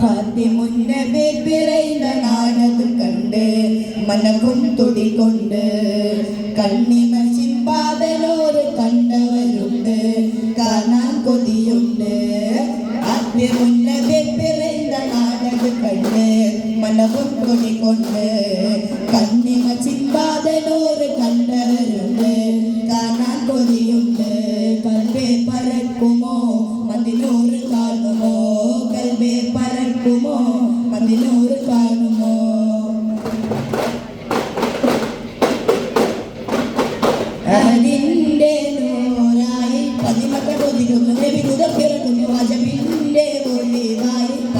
ഹാത്തി മുന്നേ പിറയുന്ന നാടത് കണ്ട് മനവും തുടികൊണ്ട് കണ്ണിമ ചിമ്പാതനോട് കണ്ടവരുണ്ട് കാണാൻ കൊതിയുണ്ട്. നാടത് കണ്ട് മനവും തുടികൊണ്ട്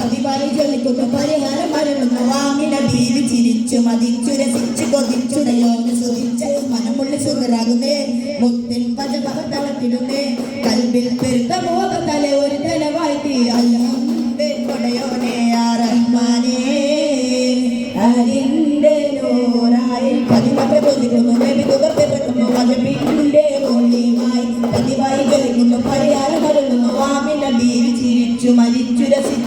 പതിവായി ജ്വലിക്കുന്നു പരിഹാരം മരണുന്നു വാങ്ങിന ഭീതി ചിരിച്ചു മതിച്ചു രസിച്ചു കൊതിച്ചുടയോന്ന് സുതിച്ച് മനമുള്ളി സുന്ദരാകുന്നേ മുത്തിൻ പജ പകത്തളത്തിടുന്നേ കൽബിൽ പെരുത്ത മോഹ തല ഒരു തലവായി അല്ലാതെ കൊടയോനെ ആ റഹ്മാനേ അതിന്റെ നൂറായി പതിമക്ക കൊതിക്കുന്നു ലഭിക്കുക പിറക്കുന്നു അജബിന്റെ ഒളിവായി പതിവായി ജ്വലിക്കുന്നു പരിഹാരം വരുന്നു വാമിന ഭീതി ചിരിച്ചു മരിച്ചു രസിച്ചു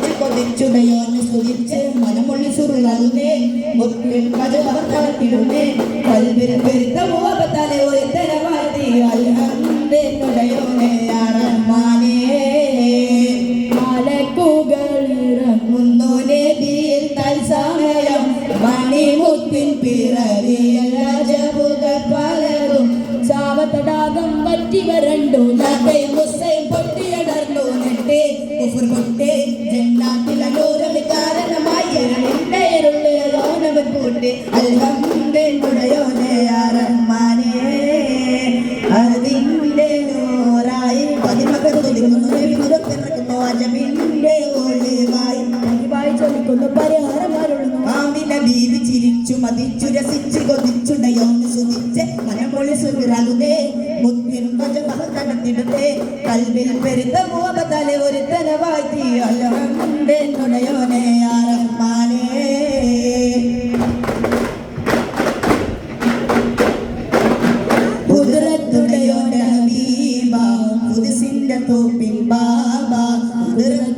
പജ പകത്തളത്തിടുന്നേ കൽബിൽ പെരുത്ത മോഹ തല ഒരു തലവായി അല്ലാതെ കൊടയോനെ ആ റഹ്മാനേ മലക്കുകളിറങ്ങുന്നു നബിയിൽ തത്സമയം. മണിമുത്തിൻ പിറവിയ രാജപുകൾ പലരും. ചാവത്തടാകം വറ്റി വരണ്ടു നഗൈ ബീവി ചിരിച്ചു മതിച്ചു രസിച്ചു കൊതിച്ചുടയോന്ന് സുതിച്ച് മനമൊളി സുഖിറകുതേ മുത്തിൻ ഭജ കൽവിൽ പെരുത്ത മോഹതലെ ഒരു തലവായി അലഹന്റെ നുടയോനെ ആ റഹ്മാനേ കുതിരത്തുടയോന്റെ ഹബീബ കുതിസിന്റെ തോപ്പിൽ ബാബ കുതിരത്തുടയോന്റെ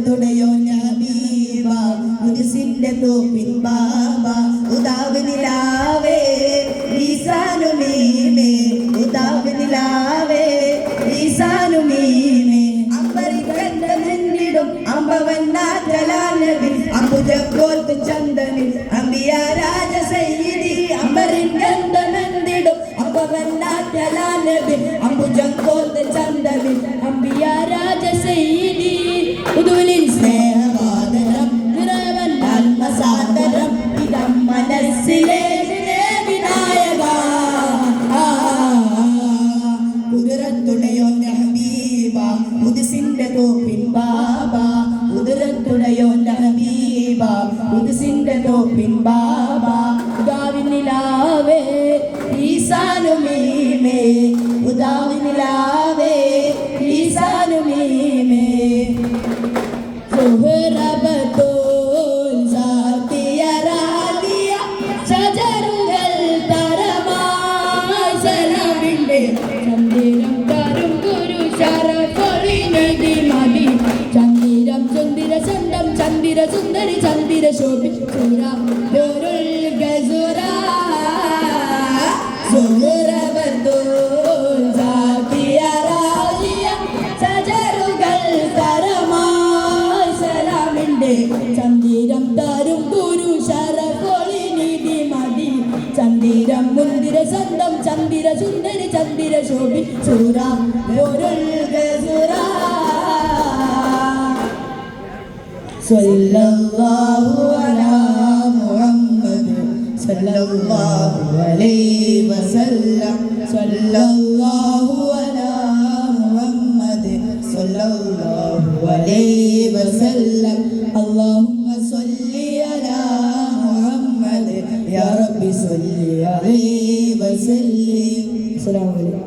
അമ്പവൻ നാറ്റലാനബി അമ്പുജക്കോത്ത് ചന്ദനിൽ അമ്പിയ രാജ സയ്യിദി ഉദുലിൻ സ്നേഹവാദനം നിറവൻ ആത്മസാദരം ഇതം മനസ്സിലെ വിനായക. കുതിരത്തുടയോ ഹബീബ ഉദിസിന്റെ തോപ്പിൻ ബാബ. കുതിരത്തുടയോ ഹബീബ ഉദിസിന്റെ തോപ്പിൻ ബാബ ഈമേ ഉദാവിനിലാവേ ഈസാനുമീമേ ചന്ദിര സുന്ദരി ചന്ദ്ര ശോഭിച്ച ചന്ദിരം തരും ഗുരു ശരഫൊളി നിധി മതി. ചന്ദിരം മുന്തിര സ്വന്തം ചന്ദിര സുന്ദരി ചന്ദിര ശോഭി. സൂര സല്ലല്ലാഹു അലാ മുഹമ്മദ് സല്ലല്ലാഹു അലൈഹി വസല്ലം. സല്ലല്ലാഹു അലാ മുഹമ്മദ് സല്ലല്ലാഹു അലൈഹി വസല്ലം. صلي على محمد يا ربي صلي عليه وسلم السلام عليكم